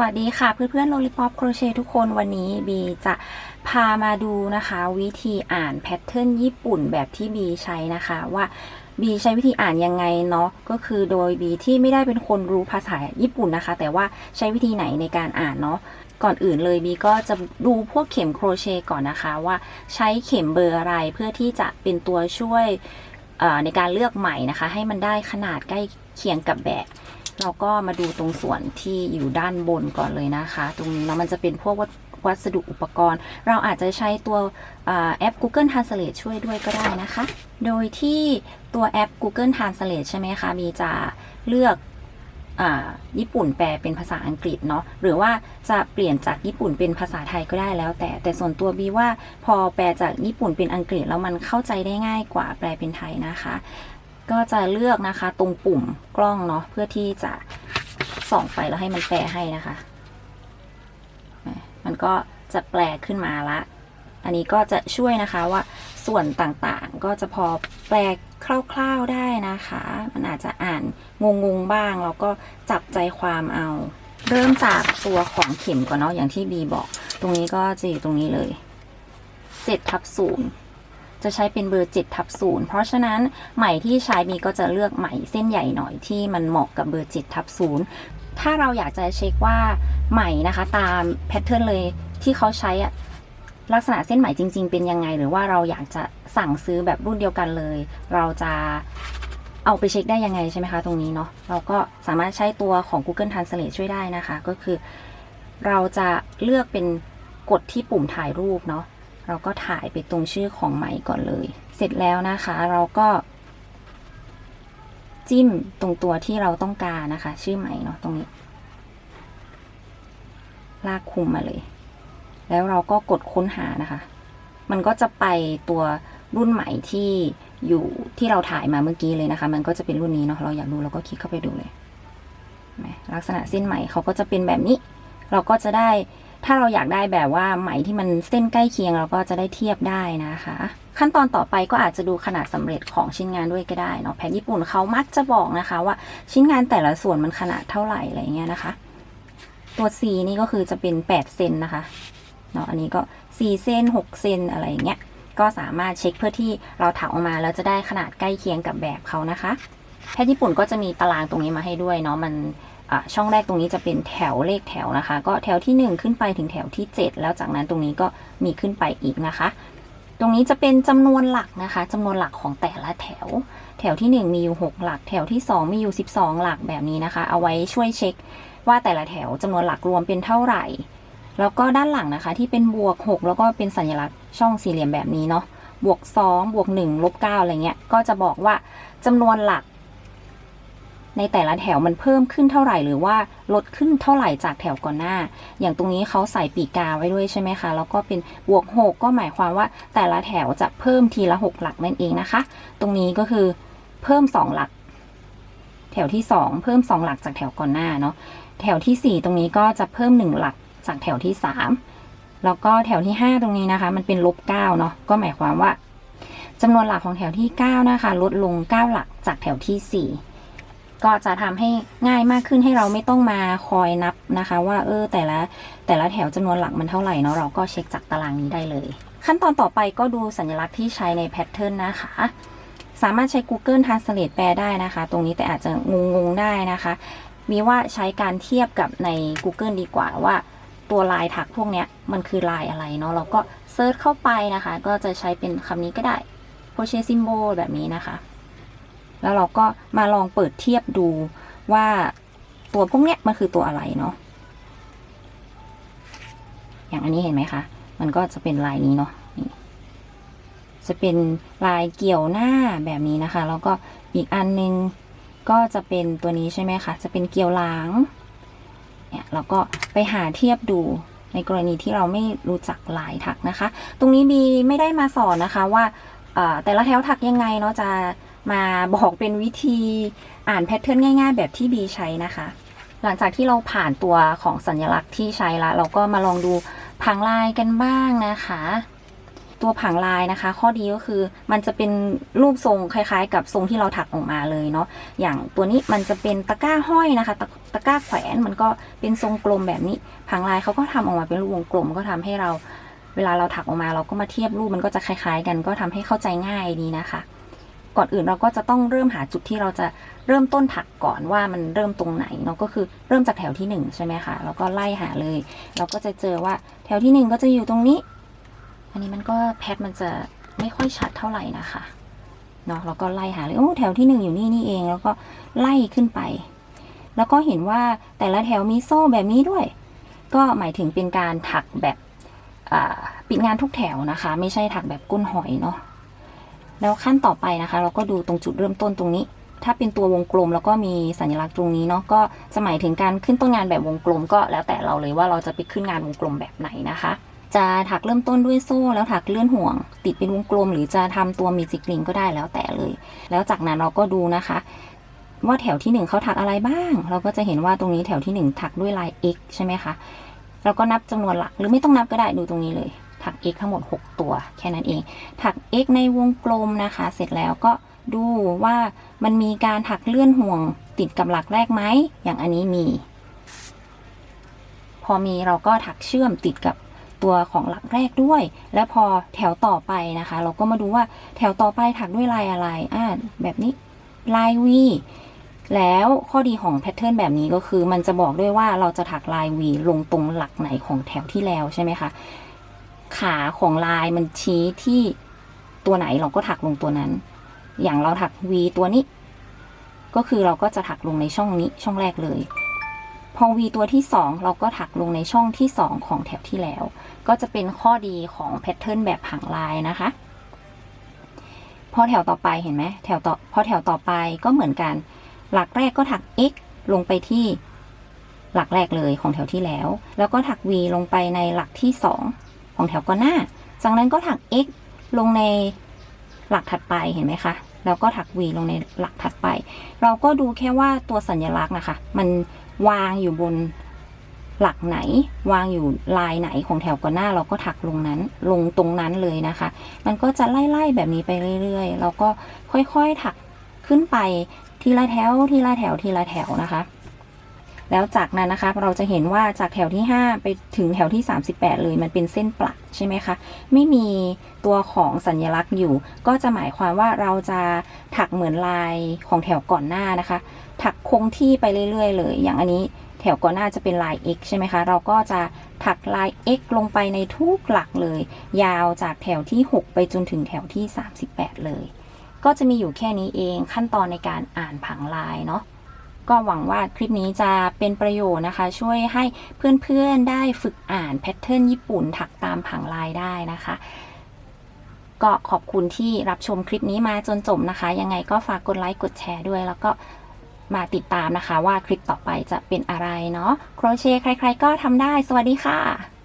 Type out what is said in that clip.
วัสดีค่ะเพื่อนๆโลลิปอปโครเชต์ทุกคนวันนี้บีจะพามาดูนะคะ วิธีอ่านแพทเทิร์นญี่ปุ่นแบบที่บีใช้นะคะว่าบีใช้วิธีอ่านยังไงเนาะก็คือโดยบีที่ไม่ได้เป็นคนรู้ภาษาญี่ปุ่นนะคะ แต่ว่าใช้วิธีไหนในการอ่านเนาะก่อนอื่นเลยบีก็จะดูพวกเข็มโครเชต์ก่อนนะคะว่าใช้เข็มเบอร์อะไรเพื่อที่จะเป็นตัวช่วยในการเลือกใหม่นะคะ ให้มันได้ขนาดใกล้เคียงกับแบบ เราก็มาดูตรงส่วนที่อยู่ด้านบนก่อนเลยนะคะ ตรงนี้เนาะมันจะเป็นพวกวัสวัสดุอุปกรณ์ เราอาจจะใช้ตัวอแอป Google Translate ช่วยด้วยก็ได้นะคะ โดยที่ตัวแอป Google Translate ใช่ไหมคะ มีจะเลือกอญี่ปุ่นแปลเป็นภาษาอังกฤษเนาะหรือว่าจะเปลี่ยนจากญี่ปุ่นเป็นภาษาไทยก็ได้แล้ว แต่แต่ส่วนตัวบีว่าพอแปลจากญี่ปุ่นเป็นอังกฤษแล้วมันเข้าใจได้ง่ายกว่าแปลเป็นไทยนะคะ ก็จะเลือกนะคะตรงปุ่มกล้องเนาะเพื่อที่จะส่องไปแล้วให้มันแปลให้นะคะ มันก็จะแปลขึ้นมาละ อันนี้ก็จะช่วยนะคะว่าส่วนต่างๆก็จะพอแปลคร่าวๆได้นะคะ มันอาจจะอ่านงงๆบ้างแล้วก็จับใจความเอา เริ่มจากตัวของเข็มก่อนเนาะอย่างที่บีบอก ตรงนี้ก็จะอยู่ตรงนี้เลย7ทับศูนย์ จะใช้เป็นเบอร์7ทับศูนย์เพราะฉะนั้นไหมที่ใช้มีก็จะเลือกไหมเส้นใหญ่หน่อยที่มันเหมาะกับเบอร์7ทับศูนย์ถ้าเราอยากจะเช็คว่าไหมนะคะตามแพทเทิร์นเลยที่เขาใช้อะลักษณะเส้นไหมจริง ๆ เป็นยังไง หรือว่าเราอยากจะสั่งซื้อแบบรุ่นเดียวกันเลย เราจะเอาไปเช็คได้ยังไงใช่ไหมคะตรงนี้เนาะเราก็สามารถใช้ตัวของ Google Translate ช่วยได้นะคะ ก็คือ เราจะเลือกเป็นกดที่ปุ่มถ่ายรูปเนาะ เราก็ถ่ายไปตรงชื่อของไหมก่อนเลย เสร็จแล้วนะคะ เราก็ จิ้มตรงตัวที่เราต้องการนะคะ ชื่อไหมเนาะตรงนี้ ลากคุมมาเลย แล้วเราก็กดค้นหานะคะ มันก็จะไปตัวรุ่นไหมที่อยู่ที่เราถ่ายมาเมื่อกี้เลยนะคะ มันก็จะเป็นรุ่นนี้เนาะเราอยากดูเราก็คลิกเข้าไปดูเลยลักษณะเส้นไหมเขาก็จะเป็นแบบนี้ เราก็จะได้ ถ้าเราอยากได้แบบว่าไหมที่มันเส้นใกล้เคียงเราก็จะได้เทียบได้นะคะ ขั้นตอนต่อไปก็อาจจะดูขนาดสำเร็จของชิ้นงานด้วยก็ได้เนาะแผนญี่ปุ่นเขามักจะบอกนะคะ ว่าชิ้นงานแต่ละส่วนมันขนาดเท่าไหร่อะไรเงี้ยนะคะ ตัว C นี่ก็คือจะเป็น8เซนนะคะเนาะอันนี้ก็4เซน6เซนอะไรอย่างเงี้ยก็สามารถเช็คเพื่อที่เราถักออกมาแล้วจะได้ขนาดใกล้เคียงกับแบบเขานะคะแพทย์ญี่ปุ่นก็จะมีตารางตรงนี้มาให้ด้วยเนาะมัน ช่องแรกตรงนี้จะเป็นแถวเลขแถวนะคะ ก็แถวที่ 1 ขึ้นไปถึงแถวที่ 7 แล้วจากนั้นตรงนี้ก็มีขึ้นไปอีกนะคะ ตรงนี้จะเป็นจำนวนหลักนะคะจำนวนหลักของแต่ละแถว แถวที่ 1 มีอยู่ 6 หลัก แถวที่ 2 มีอยู่ 12 หลักแบบนี้นะคะ เอาไว้ช่วยเช็ค ว่าแต่ละแถวจำนวนหลักรวมเป็นเท่าไหร่ แล้วก็ด้านหลังนะคะ ที่เป็นบวก 6 แล้วก็เป็นสัญลักษณ์ช่องสี่เหลี่ยมแบบนี้เนาะบวก 2 บวก 1 ลบ 9 อะไรเงี้ย ก็จะบอกว่าจำนวนหลัก ในแต่ละแถวมันเพิ่มขึ้นเท่าไหร่หรือว่าลดขึ้นเท่าไหร่จากแถวก่อนหน้า อย่างตรงนี้เขาใส่ปีกาไว้ด้วยใช่ไหมคะ แล้วก็เป็นบวก 6 ก็หมายความว่าแต่ละแถวจะเพิ่มทีละ 6 หลักนั่นเองนะคะ ตรงนี้ก็คือเพิ่ม 2 หลัก แถวที่ 2 เพิ่ม 2 หลักจากแถวก่อนหน้าเนาะ แถวที่ 4 ตรงนี้ก็จะเพิ่ม 1 หลักจากแถวที่ 3 แล้วก็แถวที่ 5 ตรงนี้นะคะ มันเป็นลบ9เนาะ ก็หมายความว่าจำนวนหลักของแถวที่ 9 นะคะ ลดลง 9 หลักจากแถวที่ 4 ก็จะทำให้ง่ายมากขึ้นให้เราไม่ต้องมาคอยนับนะคะ ว่าเออแต่ละแต่ละแถวจำนวนหลักมันเท่าไหร่เนาะเราก็เช็คจากตารางนี้ได้เลย ขั้นตอนต่อไปก็ดูสัญลักษณ์ที่ใช้ในแพทเทิร์นนะคะ สามารถใช้ Google Translate แปลได้นะคะ ตรงนี้แต่อาจจะงงๆได้นะคะมีว่าใช้การเทียบกับใน Google ดีกว่าว่าตัวลายถักพวกเนี้ยมันคือลายอะไรเนาะเราก็เซิร์ชเข้าไปนะคะ ก็จะใช้เป็นคำนี้ก็ได้ crochet symbol แบบนี้นะคะ แล้วเราก็มาลองเปิดเทียบดูว่าตัวพวกเนี้ยมันคือตัวอะไรเนาะ อย่างอันนี้เห็นไหมคะ มันก็จะเป็นลายนี้เนาะนี่จะเป็นลายเกี่ยวหน้าแบบนี้นะคะ แล้วก็อีกอันนึงก็จะเป็นตัวนี้ใช่ไหมคะ จะเป็นเกี่ยวหลังเนี่ยเราก็ไปหาเทียบดูในกรณีที่เราไม่รู้จักลายถักนะคะ ตรงนี้มีไม่ได้มาสอนนะคะว่าแต่ละแถวถักยังไงเนาะจะ มาบอกเป็นวิธีอ่านแพทเทิร์นง่าย ๆ แบบที่บีใช้นะคะ หลังจากที่เราผ่านตัวของสัญลักษณ์ที่ใช้ละเราก็มาลองดูพังลายกันบ้างนะคะ ตัวผังลายนะคะ ข้อดีก็คือมันจะเป็นรูปทรงคล้ายๆ กับทรงที่เราถักออกมาเลยเนาะอย่างตัวนี้มันจะเป็นตะกร้าห้อยนะคะตะตะกร้าแขวนมันก็เป็นทรงกลมแบบนี้ ผังลายเขาก็ทำออกมาเป็นรูปวงกลมก็ทำให้เราเวลาเราถักออกมาเราก็มาเทียบรูปมันก็จะคล้าย ๆ กันก็ทำให้เข้าใจง่ายดีนะคะ ก่อนอื่นเราก็จะต้องเริ่มหาจุดที่เราจะเริ่มต้นถักก่อนว่ามันเริ่มตรงไหนเนาะก็คือเริ่มจากแถวที่หนึ่งใช่ไหมคะแล้วก็ไล่หาเลย เราก็จะเจอว่าแถวที่หนึ่งก็จะอยู่ตรงนี้ อันนี้มันก็แพทมันจะไม่ค่อยชัดเท่าไหร่นะคะเนาะแล้วก็ไล่หาเลยโอ้แถวที่หนึ่งอยู่นี่นี่เอง แล้วก็ไล่ขึ้นไป แล้วก็เห็นว่าแต่ละแถวมีโซ่แบบนี้ด้วย ก็หมายถึงเป็นการถักแบบปิดงานทุกแถวนะคะ ไม่ใช่ถักแบบก้นหอยเนาะ แล้วขั้นต่อไปนะคะ เราก็ดูตรงจุดเริ่มต้นตรงนี้ ถ้าเป็นตัววงกลมแล้วก็มีสัญลักษณ์ตรงนี้เนาะก็จะหมายถึงการขึ้นต้นงานแบบวงกลมก็แล้วแต่เราเลยว่าเราจะไปขึ้นงานวงกลมแบบไหนนะคะ จะถักเริ่มต้นด้วยโซ่ แล้วถักเลื่อนห่วง ติดเป็นวงกลม หรือจะทำตัวมีจิกลิงก็ได้แล้วแต่เลย แล้วจากนั้นเราก็ดูนะคะ ว่าแถวที่หนึ่งเขาถักอะไรบ้าง เราก็จะเห็นว่าตรงนี้แถวที่หนึ่งถักด้วยลาย x ใช่ไหมคะเราก็นับจำนวนหลักหรือไม่ต้องนับก็ได้ดูตรงนี้เลย ถัก x ทั้งหมด 6 ตัว แค่นั้นเอง ถัก x ในวงกลมนะคะ เสร็จแล้วก็ดูว่ามันมีการถักเลื่อนห่วงติดกับหลักแรกไหม อย่างอันนี้มี พอมีเราก็ถักเชื่อมติดกับตัวของหลักแรกด้วย แล้วพอแถวต่อไปนะคะ เราก็มาดูว่าแถวต่อไปถักด้วยลายอะไร อ่าแบบนี้ลาย V แล้วข้อดีของแพทเทิร์นแบบนี้ก็คือ มันจะบอกด้วยว่าเราจะถักลาย V ลงตรงหลักไหนของแถวที่แล้วใช่ไหมคะ ขาของลายมันชี้ที่ตัวไหนเราก็ถักลงตัวนั้น อย่างเราถัก V ตัวนี้ ก็คือเราก็จะถักลงในช่องนี้ช่องแรกเลย พอ V ตัวที่ 2 เราก็ถักลงในช่องที่ 2 ของแถวที่แล้ว ก็จะเป็นข้อดีของแพทเทิร์นแบบผังลายนะคะ พอแถวต่อไปเห็นไหมแถวต่อพอแถวต่อไปก็เหมือนกัน หลักแรกก็ถัก x ลงไปที่หลักแรกเลยของแถวที่แล้ว แล้วก็ถัก v ลงไปในหลักที่ 2 ของแถวก่อนหน้า จากนั้นก็ถัก x ลงในหลักถัดไปเห็นไหมคะ แล้วก็ถัก v ลงในหลักถัดไป เราก็ดูแค่ว่าตัวสัญลักษณ์นะคะ มันวางอยู่บนหลักไหน วางอยู่ลายไหนของแถวก่อนหน้า เราก็ถักลงนั้น ลงตรงนั้นเลยนะคะ มันก็จะไล่ๆแบบนี้ไปเรื่อยๆแล้วก็ค่อยๆถักขึ้นไปทีละแถวทีละแถวทีละแถวนะคะ แล้วจากนั้นนะคะเราจะเห็นว่าจากแถวที่ 5 ไปถึงแถวที่ 38 เลยมันเป็นเส้นปลักใช่ไหมคะ ไม่มีตัวของสัญลักษณ์อยู่ ก็จะหมายความว่าเราจะถักเหมือนลายของแถวก่อนหน้านะคะ ถักคงที่ไปเรื่อยๆ เลย อย่างอันนี้แถวก่อนหน้าจะเป็นลาย x ใช่ไหมคะ เราก็จะถักลาย x ลงไปในทุกหลักเลย ยาวจากแถวที่ 6 ไปจนถึงแถวที่ 38 เลย ก็จะมีอยู่แค่นี้เองขั้นตอนในการอ่านผังลายเนาะ ก็หวังว่าคลิปนี้จะเป็นประโยชน์นะคะ ช่วยให้เพื่อนๆได้ฝึกอ่านแพทเทิร์นญี่ปุ่นถักตามผังลายได้นะคะ ก็ขอบคุณที่รับชมคลิปนี้มาจนจบนะคะ ยังไงก็ฝากกดไลค์กดแชร์ด้วย แล้วก็มาติดตามนะคะว่าคลิปต่อไปจะเป็นอะไรเนาะโครเชต์ใคร ๆ ก็ทำได้ สวัสดีค่ะ